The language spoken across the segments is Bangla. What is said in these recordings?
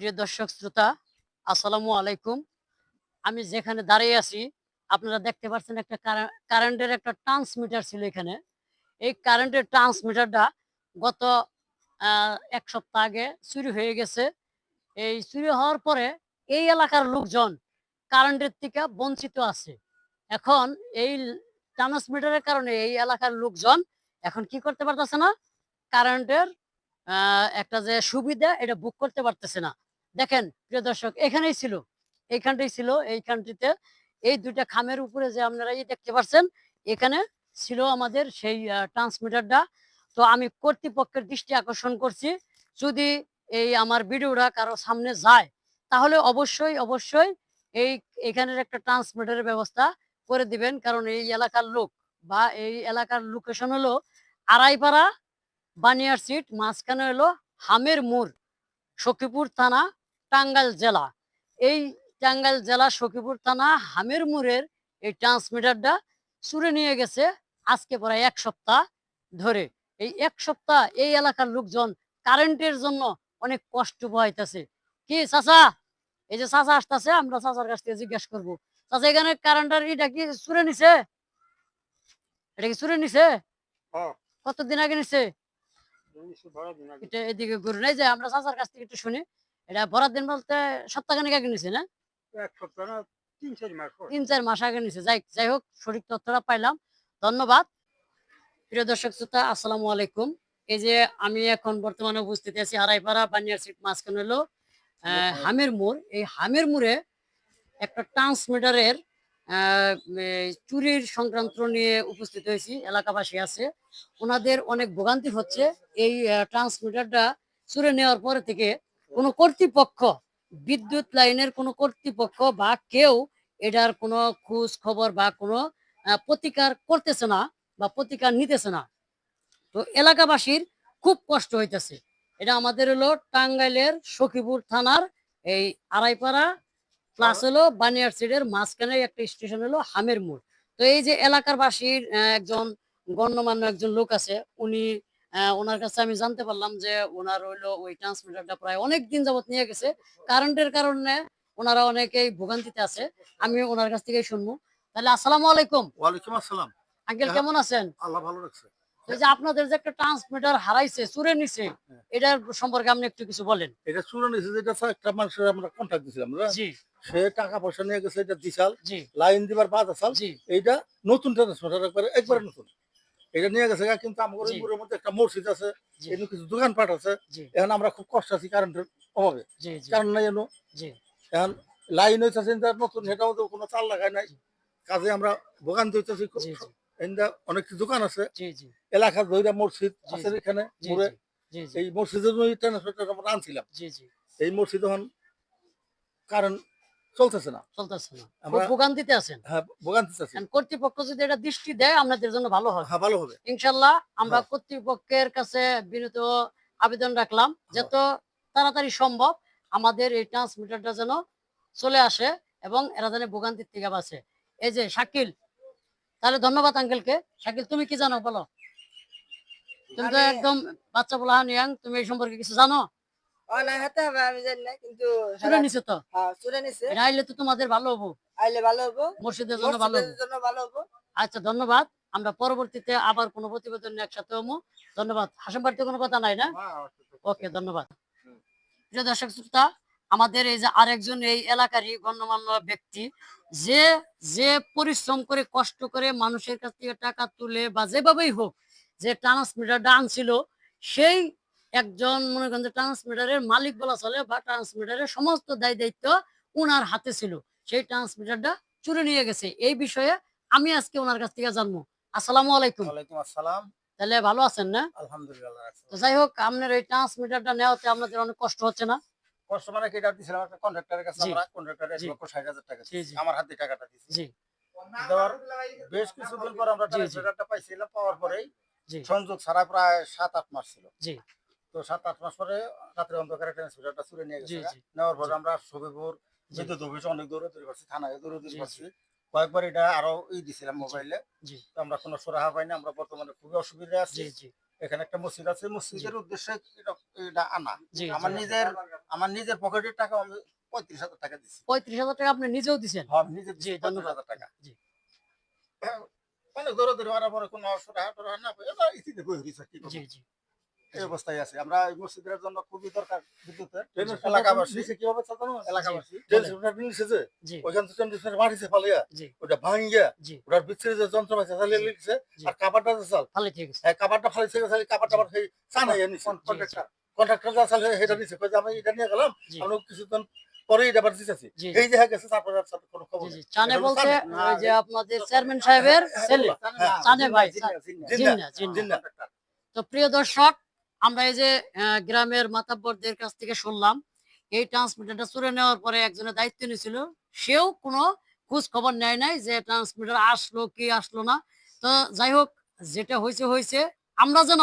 প্রিয় দর্শক, শ্রোতা, আসসালামু আলাইকুম। আমি যেখানে দাঁড়িয়ে আছি, আপনারা দেখতে পাচ্ছেন একটা কারা- কারেন্টের একটা ট্রান্সমিটার ছিল এখানে। এই কারেন্টের ট্রান্সমিটারটা গত এক সপ্তাহ আগে চুরি হয়ে গেছে। এই চুরি হওয়ার পরে এই এলাকার লোকজন কারেন্টের থেকে বঞ্চিত আছে। এখন এই ট্রান্সমিটারের কারণে এই এলাকার লোকজন এখন কি করতে পারতেছে না? কারেন্টের একটা যে সুবিধা এটা বুক করতে পারতেছে না। দেখেন, প্রিয় দর্শক, এখানেই ছিল। এইখানটাই ছিল এইখানটিতে এই দুইটা খামের উপরে যে আপনারা এই দেখতে পাচ্ছেন, এখানে ছিল আমাদের সেই ট্রান্সমিটারটা তো আমি কর্তৃপক্ষের দৃষ্টি আকর্ষণ করছি। যদি এই আমার ভিডিওটা কারও সামনে যায়, তাহলে অবশ্যই অবশ্যই এই এখানের একটা ট্রান্সমিটারের ব্যবস্থা করে দিবেন। কারণ এই এলাকার লোক বা এই এলাকার লোকেশন হলো আড়াইপাড়া বানিয়ার সিট, মাঝখানে হলো হামের মোড়, সখীপুর থানা টাঙ্গাইল জেলা। এই টাঙ্গাইল জেলা সখীপুর থানা হামের মোড়ের এই ট্রান্সমিটারটা চুরে নিয়ে গেছে আজকে প্রায় এক সপ্তাহ ধরে। এই এক সপ্তাহ এই এলাকার লোকজন কারেন্টের জন্য অনেক কষ্ট পাইতেছে। কি চাচা? এই যে চাচা আসতেছে আমরা চাচার কাছ থেকে জিজ্ঞেস করব। চাচা এখানে কারেন্টের এটা কি চুরে নিছে? এটা কি চুরে নিছে? হ্যাঁ। কতদিন আগে নিছে। এটা এদিকে ঘুরে। নাই যে আমরা চাচার কাছ থেকে একটু শুনি। এটা বরাদ দিন বলতে সপ্তাহখানিক আগে নিছে না? এক সপ্তাহ না তিন চার মাস তিন চার মাস আগে নিছে। যাই যাই হোক সঠিক তথ্যটা পাইলাম। ধন্যবাদ। প্রিয় দর্শক শ্রোতা আসসালামু আলাইকুম। এই যে আমি এখন বর্তমানে উপস্থিত আছি আড়াইপাড়া বানিয়ার সিট মাঝখানে হলো আহ, হামের মোড়। এই হামের মোড়ে একটা ট্রান্সমিটারের চুরির সংক্রান্ত নিয়ে উপস্থিত হয়েছি। এলাকাবাসী আছে। ওনাদের অনেক ভোগান্তি হচ্ছে। এই ট্রান্সমিটারটা চুরে নেওয়ার পরে থেকে কোনো কর্তৃপক্ষ বিদ্যুৎ লাইনের কোনো কর্তৃপক্ষ বা কেউ এটার কোনো খোঁজ খবর বা কোনো প্রতিকার করতেছে না বা প্রতিকার নিতেছে না। তো এলাকাবাসীর খুব কষ্ট হইতেছে। এটা আমাদের হলো টাঙ্গাইলের সখীপুর থানার এই আড়াইপাড়া প্লাস হলো বানিয়ার সিটের মাঝখানে একটা স্টেশন হলো হামের মোড়। তো এই যে এলাকার বাসীর একজন গণ্যমান্য একজন লোক আছে উনি ওনার কাছে আমি জানতে পারলাম যে ওনার হইল ওই ট্রান্সমিটারটা প্রায় অনেক দিন যাবত নিয়ে গেছে। কারেন্টের কারণে ওনারা অনেকেই ভোগান্তিতে আছে আমি ওনার কাছ থেকেই শুনব। তাহলে আসসালামু আলাইকুম। ওয়ালাইকুম আসসালাম। আঙ্কেল হ্যাঁ। কেমন আছেন? আল্লাহ ভালো রাখছে। এই যে আপনাদের যে একটা ট্রান্সমিটার হারাইছে চুরে নিছে হ্যাঁ। এটার সম্পর্কে আপনি একটু কিছু বলেন। এটা যেটা একটা মানুষের আমরা কন্ট্যাক্ট দিছিলাম বুঝলা? জি। সে টাকা পয়সা নিয়ে গেছে এটা দিশাল লাইন দিবার পাঁচ আসাল জি। এইটা নতুন ট্রান্সমিটার একবারে একবারে নতুন। এটা নিয়ে গেছে কিন্তু। উপরের মধ্যে একটা মসজিদ আছে কিছু দোকানপাট আছে। এখন আমরা খুব কষ্ট আছি কারেন্টের অভাবে। নাই এনো। এখন লাইন হইতেছে নতুন সেটাও তো কোনো চাল লাগায় নাই। কাজে আমরা ভোগান্তি হইতেছি। অনেক কিছু দোকান আছে। এলাকার ধৈরা মসজিদ আছে এখানে জি এই মসজিদের আনছিলাম। এই মসজিদ এখন কারণ চলতেছে না। চলতেছে না। ভোগান্তিতে আছেন। হ্যাঁ ভোগান্তি আছে। এখন কর্তৃপক্ষ যদি এটা দৃষ্টি দেয় আপনাদের জন্য ভালো হবে হ্যাঁ ভালো হবে। ইনশাল্লাহ আমরা হ্যাঁ। কর্তৃপক্ষের কাছে বিনীত আবেদন রাখলাম যত তাড়াতাড়ি সম্ভব আমাদের এই ট্রান্সমিটারটা যেন চলে আসে এবং এরা যেন ভোগান্তির থেকে বাঁচে। এই যে শাকিল তাহলে ধন্যবাদ আঙ্কেলকে। শাকিল তুমি কি জানো বলো? তুমি তো একদম বাচ্চা বলা নিয়াং তুমি এই সম্পর্কে কিছু জানো? হতে হবে আমি জানি না কিন্তু চলে নিছে তো? হ্যাঁ নিছে। এটা আইলে তো তোমাদের ভালো হব। আইলে ভালো হব। মসজিদের জন্য ভালো হব। মসজিদের জন্য ভালো হব। আচ্ছা ধন্যবাদ। আমরা পরবর্তীতে আবার কোনো প্রতিবেদন একসাথে হব। ধন্যবাদ। হাসম বাড়িতে কোনো কথা নাই না? ওকে ধন্যবাদ। প্রিয় দর্শক শ্রোতা আমাদের এই যে আরেকজন এই এলাকারই গণ্যমান্য ব্যক্তি যে যে পরিশ্রম করে কষ্ট করে মানুষের কাছ থেকে টাকা তুলে বা যেভাবেই হোক যে ট্রান্সমিটারটা আনছিল সেই একজন মনে করেন যে ট্রান্সমিটারের মালিক বলা চলে বা ট্রান্সমিটারের সমস্ত দায় দায়িত্ব উনার হাতে ছিল। সেই ট্রান্সমিটারটা চুরি নিয়ে গেছে। এই বিষয়ে আমি আজকে ওনার কাছ থেকে জানব। আসসালামু আলাইকুম। ওয়ালাইকুম আসসালাম। তাহলে ভালো আছেন না? আলহামদুলিল্লাহ তো যাই হোক আপনার এই ট্রান্সমিটারটা নেওয়াতে আপনাদের অনেক কষ্ট হচ্ছে না? কষ্ট মানে কি? এটা দিছিলাম একটা কন্ট্রাক্টরের কাছে আমরা। কন্ট্রাক্টরে এক জি। লক্ষ ষাট হাজার টাকা। জি, আমার হাতে টাকাটা দিছি। জি। দেওয়ার বেশ কিছুদিন পর আমরা জি, জি। ট্রান্সমিটারটা পাইছিলাম। পাওয়ার পরেই সংযোগ ছাড়া প্রায় সাত আট মাস ছিল। জি। তো সাত আট মাস পরে রাত্রে অন্ধকারে ট্রান্সমিটারটা চুরে নিয়ে গেছে। নেওয়ার পরে আমরা সবিপুর। বিদ্যুৎ অফিসে অনেক দৌড়াদৌড়ি করছি থানায় দৌড়াদৌড়ি জি, জি। করছি কয়েকবার এটা আরও ই দিছিলাম মোবাইলে। তো আমরা কোনো সুরাহা পাইনি আমরা বর্তমানে খুবই অসুবিধায় আছি। এখানে একটা মসজিদ আছে মসজিদের উদ্দেশ্যে এটা- আনা। আমার নিজের আমার নিজের পকেটের টাকা আমি পঁয়ত্রিশ হাজার টাকা দিচ্ছি পঁয়ত্রিশ হাজার টাকা আপনি নিজেও দিচ্ছেন হ্যাঁ নিজের জি, ধন্যবাদ। হাজার টাকা। জি। অনেক দৌড়ে দৌড়ে মারার পরে কোনো সরাহা টরাহা না পেয়ে এটা ইতিতে বই হয়েছে? জি জি। এই অবস্থায় আছে। আমরা এই মসজিদের জন্য খুবই দরকার বিদ্যুতের। এলাকাবাসী। কীভাবে চালানো এলাকাবাসী। ওইখান থেকে ট্রেন মাটিছে ফালিয়া ওটা ভাঙিয়া ওটার যে যন্ত্রপাতি চালিয়ে লিখছে আর কাপড়টা যে চাল ঠিক আছে হ্যাঁ কাপড়টা কাপড়টা আবার সেই নিছে কন্ট্রাক্টর কন্ট্রাক্টর যা চালে সেটা নিছে কই আমি এটা নিয়ে গেলাম জি। আমি কিছুদিন পরে এটা আবার দিতেছি। এই যে গেছে তারপরে আর সাথে কোনো খবর জি জি। নেই। চানে বলতে ওই যে আপনাদের চেয়ারম্যান সাহেবের ছেলে। হ্যাঁ, চানে ভাই, জিন্না, জিন্না, জিন্না, জিন্না। জিন্না। তো প্রিয় দর্শক আমরা এই যে গ্রামের মাতাব্বরদের কাছ থেকে শুনলাম, এই ট্রান্সমিটারটা চুরে নেওয়ার পরে একজনের দায়িত্ব নিয়েছিল, সেও কোনো খোঁজ খবর নেয় নাই যে ট্রান্সমিটার আসলো কি আসলো না। তো যাই হোক, যেটা হয়েছে হয়েছে। আমরা যেন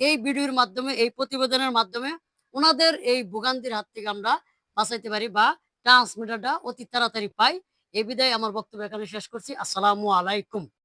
এই ভিডিওর মাধ্যমে, এই প্রতিবেদনের মাধ্যমে ওনাদের এই ভোগান্তির হাত থেকে আমরা বাঁচাইতে পারি বা ট্রান্সমিটারটা অতি তাড়াতাড়ি পাই। এই বিদায় আমার বক্তব্য এখানে শেষ করছি। আসসালামু আলাইকুম।